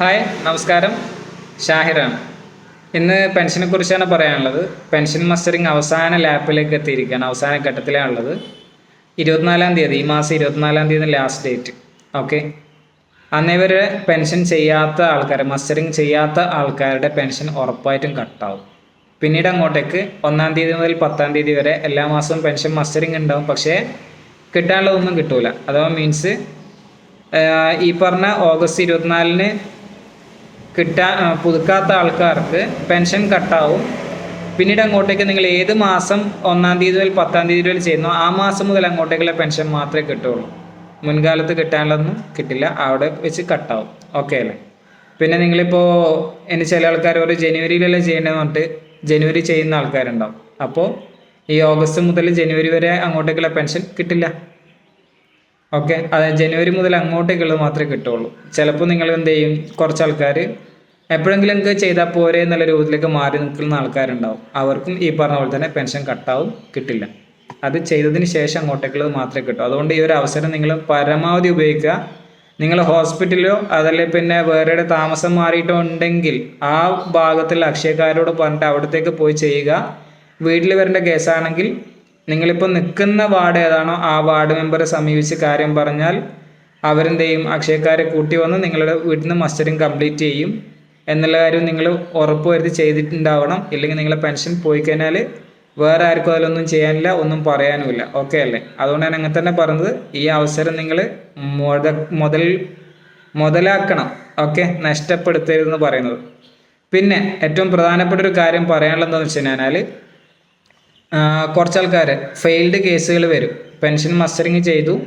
Hi നമസ്കാരം. ഷാഹിറാണ്. ഇന്ന് പെൻഷനെ കുറിച്ചാണ് പറയാനുള്ളത്. പെൻഷൻ മസ്റ്ററിങ് അവസാന ലാപ്പിലേക്ക് എത്തിയിരിക്കുകയാണ്. അവസാന ഘട്ടത്തിലാണുള്ളത് ഇരുപത്തിനാലാം തീയതി ഈ മാസം ഇരുപത്തിനാലാം തീയതി ലാസ്റ്റ് ഡേറ്റ് ഓക്കെ അന്നേ വരെ പെൻഷൻ ചെയ്യാത്ത ആൾക്കാർ മസ്റ്ററിങ് ചെയ്യാത്ത ആൾക്കാരുടെ പെൻഷൻ ഉറപ്പായിട്ടും കട്ടാവും പിന്നീട് അങ്ങോട്ടേക്ക് ഒന്നാം തീയതി മുതൽ പത്താം തീയതി വരെ എല്ലാ മാസവും പെൻഷൻ മസ്റ്ററിങ് ഉണ്ടാവും. പക്ഷേ കിട്ടാനുള്ളതൊന്നും കിട്ടൂല. അഥവാ മീൻസ് ഈ പറഞ്ഞ ഓഗസ്റ്റ് ഇരുപത്തിനാലിന് കിട്ടാ പുതുക്കാത്ത ആൾക്കാർക്ക് പെൻഷൻ കട്ടാവും. പിന്നീട് അങ്ങോട്ടേക്ക് നിങ്ങൾ ഏത് മാസം ഒന്നാം തീയതി മുതൽ പത്താം തീയതി വരെ ചെയ്യുന്നു ആ മാസം മുതൽ അങ്ങോട്ടേക്കുള്ള പെൻഷൻ മാത്രമേ കിട്ടുള്ളൂ. മുൻകാലത്ത് കിട്ടാനുള്ളതൊന്നും കിട്ടില്ല അവിടെ വെച്ച് കട്ടാവും. ഓക്കെ അല്ലേ? പിന്നെ നിങ്ങളിപ്പോൾ ഇനി ചില ആൾക്കാർ ഒരു ജനുവരിയിലല്ലേ ചെയ്യേണ്ടതെന്ന് പറഞ്ഞിട്ട് ജനുവരി ചെയ്യുന്ന ആൾക്കാരുണ്ടാവും. അപ്പോൾ ഈ ഓഗസ്റ്റ് മുതൽ ജനുവരി വരെ അങ്ങോട്ടേക്കുള്ള പെൻഷൻ കിട്ടില്ല. ഓക്കെ. അത് ജനുവരി മുതൽ അങ്ങോട്ടേക്കുള്ളത് മാത്രമേ കിട്ടുള്ളൂ. ചിലപ്പോൾ നിങ്ങൾ എന്ത് ചെയ്യും? കുറച്ച് ആൾക്കാർ എപ്പോഴെങ്കിലും നിങ്ങൾക്ക് ചെയ്താൽ പോരെ എന്നുള്ള രൂപത്തിലേക്ക് മാറി നിൽക്കുന്ന ആൾക്കാരുണ്ടാവും. അവർക്കും ഈ പറഞ്ഞ പോലെ തന്നെ പെൻഷൻ കട്ടാവും കിട്ടില്ല. അത് ചെയ്തതിന് ശേഷം അങ്ങോട്ടേക്കുള്ളത് മാത്രമേ കിട്ടൂ. അതുകൊണ്ട് ഈ ഒരു അവസരം നിങ്ങൾ പരമാവധി ഉപയോഗിക്കുക. നിങ്ങൾ ഹോസ്പിറ്റലിലോ അതല്ലെ പിന്നെ വേറെ താമസം മാറിയിട്ടോ ഉണ്ടെങ്കിൽ ആ ഭാഗത്തിൽ അക്ഷയക്കാരോട് പറഞ്ഞിട്ട് അവിടത്തേക്ക് പോയി ചെയ്യുക. വീട്ടിൽ വരേണ്ട കേസാണെങ്കിൽ നിങ്ങളിപ്പോൾ നിൽക്കുന്ന വാർഡ് ഏതാണോ ആ വാർഡ് മെമ്പറെ സമീപിച്ച് കാര്യം പറഞ്ഞാൽ അവരെന്ത് ചെയ്യും അക്ഷയക്കാരെ കൂട്ടി വന്ന് നിങ്ങളുടെ വീട്ടിൽ നിന്ന് മസ്റ്ററിങ് കംപ്ലീറ്റ് ചെയ്യും. എന്നുള്ള കാര്യം നിങ്ങൾ ഉറപ്പ് വരുത്തി ചെയ്തിട്ടുണ്ടാവണം. ഇല്ലെങ്കിൽ നിങ്ങളെ പെൻഷൻ പോയി കഴിഞ്ഞാൽ വേറെ ആർക്കും അതിലൊന്നും ചെയ്യാനില്ല ഒന്നും പറയാനുമില്ല. ഓക്കെ അല്ലേ? അതുകൊണ്ടാണ് അങ്ങനെ തന്നെ പറഞ്ഞത്. ഈ അവസരം നിങ്ങൾ മുത മുതൽ മുതലാക്കണം. ഓക്കെ? നഷ്ടപ്പെടുത്തരുതെന്ന് പറയുന്നത്. പിന്നെ ഏറ്റവും പ്രധാനപ്പെട്ട ഒരു കാര്യം പറയാനുള്ളത് എന്താണെന്ന് വെച്ച് കഴിഞ്ഞാൽ കുറച്ച് ഫെയിൽഡ് കേസുകൾ വരും. പെൻഷൻ മസ്റ്ററിങ് ചെയ്തു.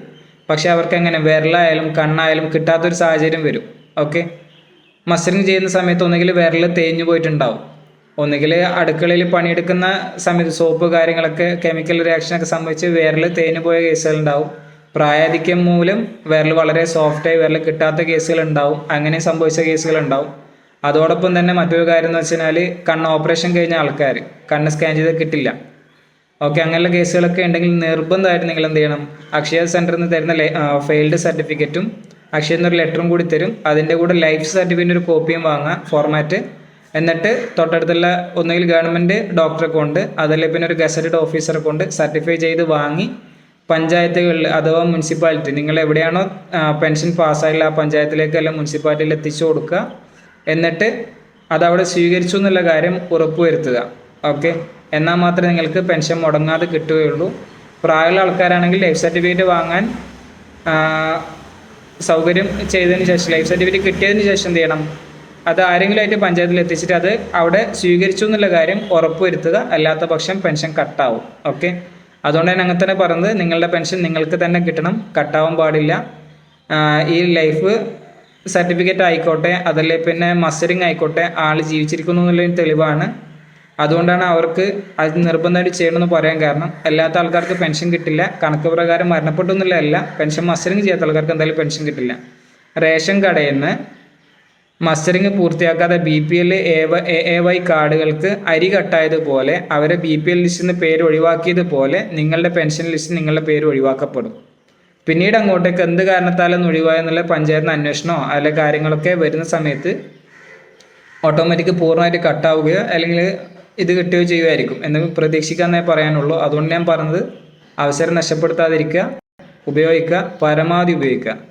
പക്ഷേ അവർക്ക് എങ്ങനെ വിരലായാലും കണ്ണായാലും കിട്ടാത്തൊരു സാഹചര്യം വരും. ഓക്കെ മസ്റ്ററിങ് ചെയ്യുന്ന സമയത്ത് ഒന്നുകിൽ വിരൽ തേഞ്ഞു പോയിട്ടുണ്ടാവും. ഒന്നുകിൽ അടുക്കളയിൽ പണിയെടുക്കുന്ന സമയത്ത് സോപ്പ് കാര്യങ്ങളൊക്കെ കെമിക്കൽ റിയാക്ഷനൊക്കെ സംഭവിച്ച് വിരൽ തേഞ്ഞു പോയ കേസുകളുണ്ടാവും പ്രായാധിക്യം മൂലം വിരൽ വളരെ സോഫ്റ്റായി വിരൽ കിട്ടാത്ത കേസുകളുണ്ടാവും അങ്ങനെ സംഭവിച്ച കേസുകളുണ്ടാവും അതോടൊപ്പം തന്നെ മറ്റൊരു കാര്യം എന്ന് വെച്ചാൽ കണ്ണ് ഓപ്പറേഷൻ കഴിഞ്ഞ ആൾക്കാർ കണ്ണ് സ്കാൻ ചെയ്ത് കിട്ടില്ല. ഓക്കെ അങ്ങനെയുള്ള കേസുകളൊക്കെ ഉണ്ടെങ്കിൽ നിർബന്ധമായിട്ട് നിങ്ങൾ എന്ത് ചെയ്യണം? അക്ഷയ സെന്ററിൽ നിന്ന് തരുന്ന ഫെയിൽഡ് സർട്ടിഫിക്കറ്റും അക്ഷയ എന്നൊരു ലെറ്ററും കൂടി തരും. അതിന്റെ കൂടെ ലൈഫ് സർട്ടിഫിക്കറ്റിന്റെ ഒരു കോപ്പിയും വാങ്ങുക ഫോർമാറ്റ് എന്നിട്ട് തൊട്ടടുത്തുള്ള ഒന്നുകിൽ ഗവൺമെന്റ് ഡോക്ടറെ കൊണ്ട് അതല്ലേ പിന്നെ ഒരു ഗസറ്റഡ് ഓഫീസറെ കൊണ്ട് സർട്ടിഫൈ ചെയ്ത് വാങ്ങി പഞ്ചായത്തുകളിൽ അഥവാ മുനിസിപ്പാലിറ്റി നിങ്ങൾ എവിടെയാണോ പെൻഷൻ പാസ്സായില്ല ആ പഞ്ചായത്തിലേക്ക് അല്ല മുനിസിപ്പാലിറ്റിയിൽ എത്തിച്ചു കൊടുക്കുക. എന്നിട്ട് അതവിടെ സ്വീകരിച്ചു എന്നുള്ള കാര്യം ഉറപ്പുവരുത്തുക. ഓക്കെ? എന്നാൽ മാത്രമേ നിങ്ങൾക്ക് പെൻഷൻ മുടങ്ങാതെ കിട്ടുകയുള്ളൂ. പ്രായമുള്ള ആൾക്കാരാണെങ്കിൽ ലൈഫ് സർട്ടിഫിക്കറ്റ് വാങ്ങാൻ സൗകര്യം ചെയ്തതിന് ശേഷം ലൈഫ് സർട്ടിഫിക്കറ്റ് കിട്ടിയതിന് ശേഷം എന്ത് ചെയ്യണം? അത് ആരെങ്കിലും ആയിട്ട് പഞ്ചായത്തിൽ എത്തിച്ചിട്ട് അത് അവിടെ സ്വീകരിച്ചു എന്നുള്ള കാര്യം ഉറപ്പുവരുത്തുക അല്ലാത്ത പക്ഷം പെൻഷൻ കട്ടാവും. ഓക്കെ? അതുകൊണ്ട് തന്നെ അങ്ങനെ തന്നെ പറഞ്ഞത് നിങ്ങളുടെ പെൻഷൻ നിങ്ങൾക്ക് തന്നെ കിട്ടണം. കട്ടാവാൻ പാടില്ല. ഈ ലൈഫ് സർട്ടിഫിക്കറ്റ് ആയിക്കോട്ടെ അതല്ലേ പിന്നെ മസ്റ്ററിങ് ആയിക്കോട്ടെ ആൾ ജീവിച്ചിരിക്കുന്നു എന്നുള്ളൊരു തെളിവാണ്. അതുകൊണ്ടാണ് അവർക്ക് അത് നിർബന്ധമായിട്ട് ചെയ്യണമെന്ന് പറയാൻ കാരണം. അല്ലാത്ത ആൾക്കാർക്ക് പെൻഷൻ കിട്ടില്ല. കണക്ക് പ്രകാരം മരണപ്പെട്ടു എന്നുള്ളതല്ല. പെൻഷൻ മസ്റ്ററിങ് ചെയ്യാത്ത ആൾക്കാർക്ക് എന്തായാലും പെൻഷൻ കിട്ടില്ല. റേഷൻ കടയിൽ നിന്ന് mustering പൂർത്തിയാക്കാതെ B P L A A Y കാർഡുകൾക്ക് അരി കട്ടായതുപോലെ അവരെ ബി പി എൽ ലിസ്റ്റിൽ നിന്ന് പേര് ഒഴിവാക്കിയതുപോലെ നിങ്ങളുടെ പെൻഷൻ ലിസ്റ്റിൽ നിങ്ങളുടെ പേര് ഒഴിവാക്കപ്പെടും. പിന്നീട് അങ്ങോട്ടേക്ക് എന്ത് കാരണത്താലും ഒഴിവായെന്നുള്ള പഞ്ചായത്തിന് അന്വേഷണമോ അല്ലെ കാര്യങ്ങളൊക്കെ വരുന്ന സമയത്ത് ഓട്ടോമാറ്റിക് പൂർണമായിട്ട് കട്ടാവുകയോ അല്ലെങ്കിൽ ഇത് കിട്ടുകയോ ചെയ്യുമായിരിക്കും എന്ന് പ്രതീക്ഷിക്കാന്നേ പറയാനുള്ളൂ. അതുകൊണ്ട് ഞാൻ പറഞ്ഞത് അവസരം നഷ്ടപ്പെടുത്താതിരിക്കുക ഉപയോഗിക്കുക പരമാവധി ഉപയോഗിക്കുക.